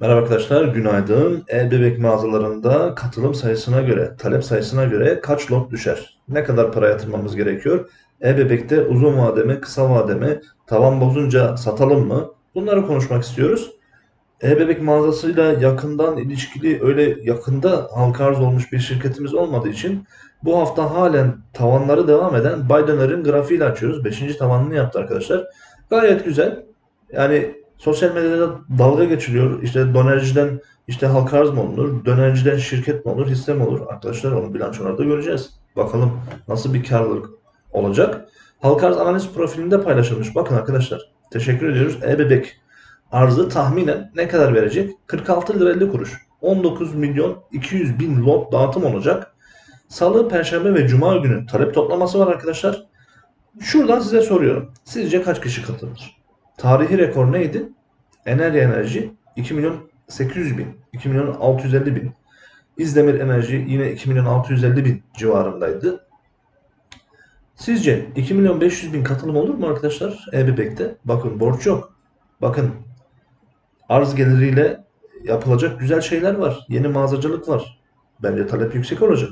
Merhaba arkadaşlar, günaydın. E-Bebek mağazalarında katılım sayısına göre, talep sayısına göre kaç lot düşer? Ne kadar para yatırmamız gerekiyor? E-Bebek'te uzun vade mi, kısa vade mi, tavan bozunca satalım mı? Bunları konuşmak istiyoruz. E-Bebek mağazasıyla yakından ilişkili, öyle yakında halka arz olmuş bir şirketimiz olmadığı için bu hafta halen tavanları devam eden Baydoner'in grafiğiyle açıyoruz. Beşinci tavanını yaptı arkadaşlar. Gayet güzel. Yani sosyal medyada dalga geçiliyor. İşte dönerciden işte halka arz mı olunur? Dönerciden şirket mi olur? Hisse mi olur? Arkadaşlar onu bilançolarda göreceğiz. Bakalım nasıl bir karlılık olacak. Halka arz analiz profilinde paylaşılmış. Bakın arkadaşlar. Teşekkür ediyoruz. E-Bebek arzı tahminen ne kadar verecek? 46 lira 50 kuruş. 19 milyon 200 bin lot dağıtım olacak. Salı, Perşembe ve Cuma günü talep toplaması var arkadaşlar. Şuradan size soruyorum. Sizce kaç kişi katılır? Tarihi rekor neydi? Enerji Enerji 2 milyon 800 bin, 2 milyon 650 bin. İzdemir Enerji yine 2 milyon 650 bin civarındaydı. Sizce 2 milyon 500 bin katılım olur mu arkadaşlar E-Bebek'te? Bakın borç yok. Bakın arz geliriyle yapılacak güzel şeyler var. Yeni mağazacılık var. Bence talep yüksek olacak.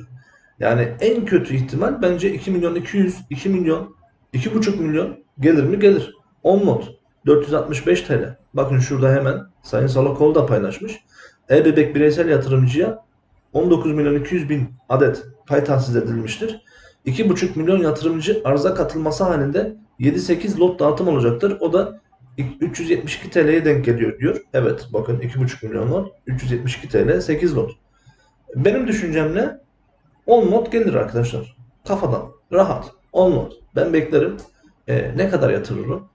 Yani en kötü ihtimal bence 2 milyon 200, 2 milyon, 2,5 milyon gelir mi? Gelir. 10 mod 465 TL. Bakın şurada hemen Sayın Salakol da paylaşmış. E-Bebek bireysel yatırımcıya 19 milyon 200 bin adet pay tahsis edilmiştir. 2,5 milyon yatırımcı arıza katılması halinde 7-8 lot dağıtım olacaktır. O da 372 TL'ye denk geliyor diyor. Evet bakın 2,5 milyon lot 372 TL 8 lot. Benim düşüncem ne? 10 lot gelir arkadaşlar. Kafadan. Rahat. 10 lot. Ben beklerim. E, ne kadar yatırırım?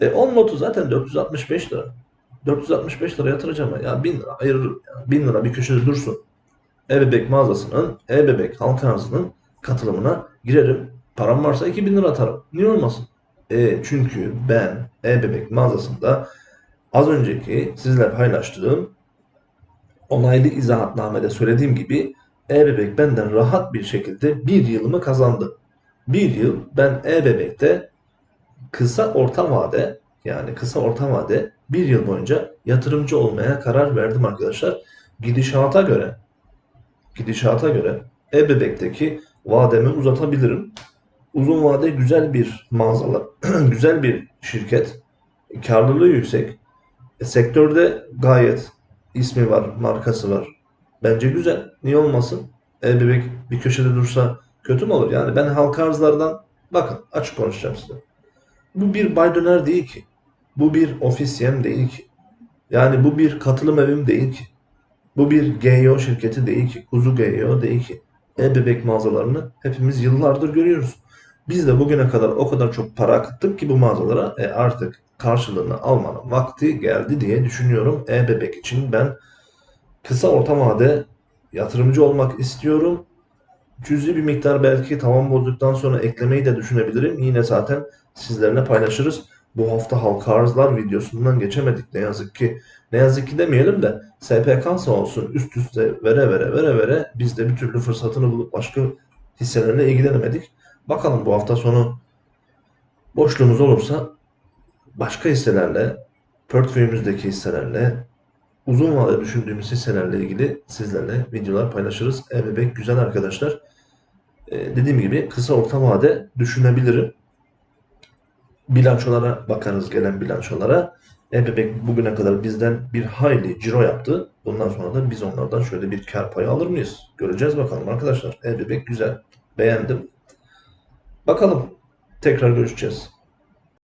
E, 10 lotu zaten 465 lira. 465 lira yatıracağım. Ya 1000 lira ayırırım. Ya. 1000 lira bir köşede dursun. E-Bebek mağazasının, E-Bebek halk arzının katılımına girerim. Param varsa 2000 lira atarım. Niye olmasın? E, çünkü ben E-Bebek mağazasında az önceki sizle paylaştığım onaylı izahatnamede söylediğim gibi E-Bebek benden rahat bir şekilde bir yılımı kazandı. Bir yıl ben E-Bebek'te kısa orta vade yani kısa orta vade bir yıl boyunca yatırımcı olmaya karar verdim arkadaşlar. Gidişata göre gidişata göre E-Bebek'teki vademi uzatabilirim. Uzun vade güzel bir mağazalar, güzel bir şirket, karlılığı yüksek. E, sektörde gayet ismi var, markası var. Bence güzel. Niye olmasın? E-Bebek bir köşede dursa kötü mü olur? Yani ben halka arzlardan bakın açık konuşacağım size. Bu bir bay döner değil ki. Bu bir ofisyem değil ki. Yani bu bir katılım evim değil ki. Bu bir GEO şirketi değil ki. Kuzu GEO değil ki. E-bebek mağazalarını hepimiz yıllardır görüyoruz. Biz de bugüne kadar o kadar çok para akıttık ki bu mağazalara e artık karşılığını almanın vakti geldi diye düşünüyorum. E-bebek için ben kısa orta vade yatırımcı olmak istiyorum. Cüzi bir miktar belki tavan bozduktan sonra eklemeyi de düşünebilirim. Yine zaten sizlerle paylaşırız. Bu hafta halka arzlar videosundan geçemedik ne yazık ki. Ne yazık ki demeyelim de SPK sağ olsun üst üste vere vere vere vere biz de bir türlü fırsatını bulup başka hisselerle ilgilenemedik. Bakalım bu hafta sonu boşluğumuz olursa başka hisselerle, portföyümüzdeki hisselerle, uzun vade düşündüğümüz hisselerle ilgili sizlerle videolar paylaşırız. E-Bebek güzel arkadaşlar. Ee, dediğim gibi kısa orta vade düşünebilirim. Bilançolara bakarız gelen bilançolara. E-Bebek bugüne kadar bizden bir hayli ciro yaptı. Bundan sonra da biz onlardan şöyle bir kar payı alır mıyız? Göreceğiz bakalım arkadaşlar. E-Bebek güzel. Beğendim. Bakalım. Tekrar görüşeceğiz.